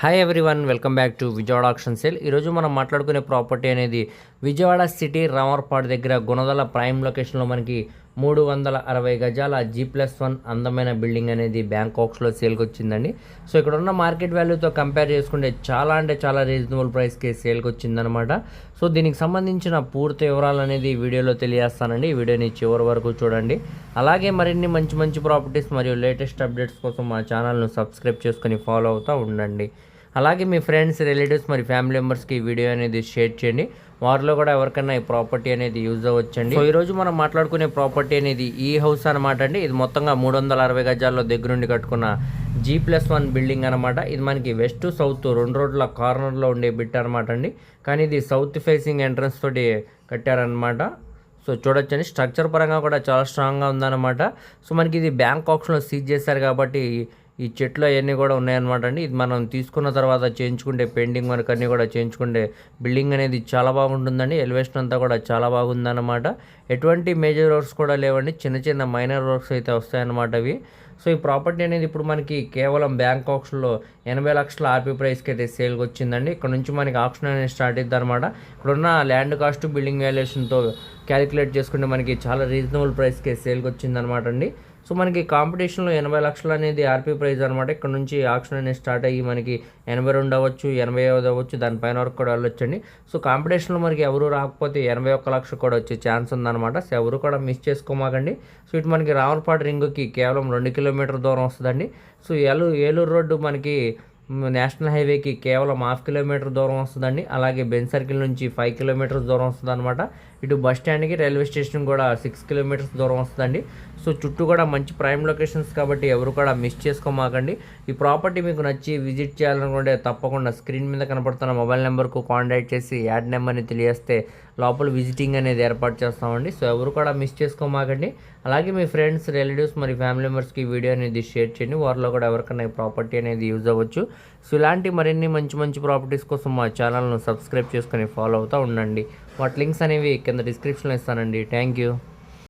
Hi everyone welcome back to Vijayawada auction sale ఈరోజు మనం మాట్లాడుకునే ప్రాపర్టీ అనేది విజయవాడ సిటీ రామర్పాడు దగ్గర గుణదల ప్రైమ్ లొకేషన్లో మనకి మూడు వందల అరవై గజాల జీ ప్లస్ వన్ అందమైన బిల్డింగ్ అనేది బ్యాంకాక్స్లో సేల్కి వచ్చిందండి సో ఇక్కడ ఉన్న మార్కెట్ వాల్యూతో కంపేర్ చేసుకుంటే చాలా అంటే చాలా రీజనబుల్ ప్రైస్కి సేల్కి వచ్చిందనమాట సో దీనికి సంబంధించిన పూర్తి వివరాలు అనేది వీడియోలో తెలియజేస్తానండి. ఈ వీడియోని చివరి వరకు చూడండి. అలాగే మరిన్ని మంచి మంచి ప్రాపర్టీస్ మరియు లేటెస్ట్ అప్డేట్స్ కోసం మా ఛానల్ను సబ్స్క్రైబ్ చేసుకొని ఫాలో అవుతూ ఉండండి. అలాగే మీ ఫ్రెండ్స్ రిలేటివ్స్ మరి ఫ్యామిలీ మెంబర్స్కి ఈ వీడియో అనేది షేర్ చేయండి. వారిలో కూడా ఎవరికైనా ఈ ప్రాపర్టీ అనేది యూజ్ అవ్వచ్చండి. సో ఈరోజు మనం మాట్లాడుకునే ప్రాపర్టీ అనేది ఈ హౌస్ అనమాట అండి. ఇది మొత్తంగా మూడు వందల అరవై గజాల్లో దగ్గరుండి కట్టుకున్న జీ ప్లస్ వన్ బిల్డింగ్ అనమాట ఇది మనకి వెస్ట్ సౌత్ రెండు రోడ్ల కార్నర్లో ఉండే బిట్ అనమాట అండి. కానీ ఇది సౌత్ ఫేసింగ్ ఎంట్రన్స్ తోటి కట్టారనమాట సో చూడొచ్చండి. స్ట్రక్చర్ పరంగా కూడా చాలా స్ట్రాంగ్గా ఉందన్నమాట. సో మనకి ఇది బ్యాంక్ ఆప్షన్లో సీజ్ చేశారు కాబట్టి ఈ చెట్లు అవన్నీ కూడా ఉన్నాయన్నమాట అండి. ఇది మనం తీసుకున్న తర్వాత చేయించుకుంటే పెయింటింగ్ వర్క్ అన్నీ కూడా చేయించుకుంటే బిల్డింగ్ అనేది చాలా బాగుంటుందండి. ఎలివేషన్ అంతా కూడా చాలా బాగుందన్నమాట. ఎటువంటి మేజర్ వర్క్స్ కూడా లేవండి. చిన్న చిన్న మైనర్ వర్క్స్ అయితే వస్తాయన్నమాట అవి. సో ఈ ప్రాపర్టీ అనేది ఇప్పుడు మనకి కేవలం బ్యాంక్ ఆక్షన్లో ఎనభై లక్షల ఆర్పీ ప్రైస్కి అయితే సేల్కి వచ్చిందండి. ఇక్కడ నుంచి మనకి ఆప్షన్ అనేది స్టార్ట్ అవుతుంది అనమాట ఇక్కడున్న ల్యాండ్ కాస్ట్ బిల్డింగ్ వాల్యుయేషన్తో క్యాలిక్యులేట్ చేసుకుంటే మనకి చాలా రీజనబుల్ ప్రైస్కి సేల్కి వచ్చిందనమాట అండి. సో మనకి కాంపిటీషన్లో ఎనభై లక్షలు అనేది ఆర్పీ ప్రైజ్ అనమాట ఇక్కడ నుంచి ఆక్షన్ అనేది స్టార్ట్ అయ్యి మనకి ఎనభై రెండు అవ్వచ్చు ఎనభై ఐదు అవ్వచ్చు దానిపైన వరకు కూడా వెళ్ళొచ్చండి. సో కాంపిటీషన్లో మనకి ఎవరు రాకపోతే ఎనభై ఒక్క లక్ష కూడా వచ్చే ఛాన్స్ ఉందన్నమాట. సో ఎవరు కూడా మిస్ చేసుకోమాకండి. సో ఇటు మనకి రావులపాడు రింగ్కి కేవలం రెండు కిలోమీటర్ దూరం వస్తుందండి. సో ఏలూ ఏలూరు రోడ్డు మనకి నేషనల్ హైవేకి కేవలం హాఫ్ కిలోమీటర్ దూరం వస్తుందండి. అలాగే బెన్ సర్కిల్ నుంచి ఫైవ్ కిలోమీటర్స్ దూరం వస్తుంది అనమాట ఇటు బస్ స్టాండ్కి రైల్వే స్టేషన్ కూడా సిక్స్ కిలోమీటర్స్ దూరం వస్తుందండి. సో చుట్టూ కూడా మంచి ప్రైమ్ లొకేషన్స్ కాబట్టి ఎవరు కూడా మిస్ చేసుకోమాకండి. ఈ ప్రాపర్టీ మీకు నచ్చి విజిట్ చేయాలనుకుంటే తప్పకుండా స్క్రీన్ మీద కనపడుతున్న మొబైల్ నెంబర్కు కాంటాక్ట్ చేసి యాడ్ నెంబర్ని తెలియస్తే లోపల విజిటింగ్ అనేది ఏర్పాటు చేస్తామండి. సో ఎవరు కూడా మిస్ చేసుకోమాకండి. అలాగే మీ ఫ్రెండ్స్ రిలేటివ్స్ మరి ఫ్యామిలీ మెంబర్స్కి వీడియో అనేది షేర్ చేయండి. వారిలో కూడా ఎవరికైనా ఈ ప్రాపర్టీ అనేది యూజ్ అవ్వచ్చు. సో ఇలాంటి మరిన్ని మంచి మంచి ప్రాపర్టీస్ కోసం మా ఛానల్ను సబ్స్క్రైబ్ చేసుకొని ఫాలో అవుతూ ఉండండి. వాటి లింక్స్ అనేవి కింద డిస్క్రిప్షన్లో ఇస్తానండి. Thank you.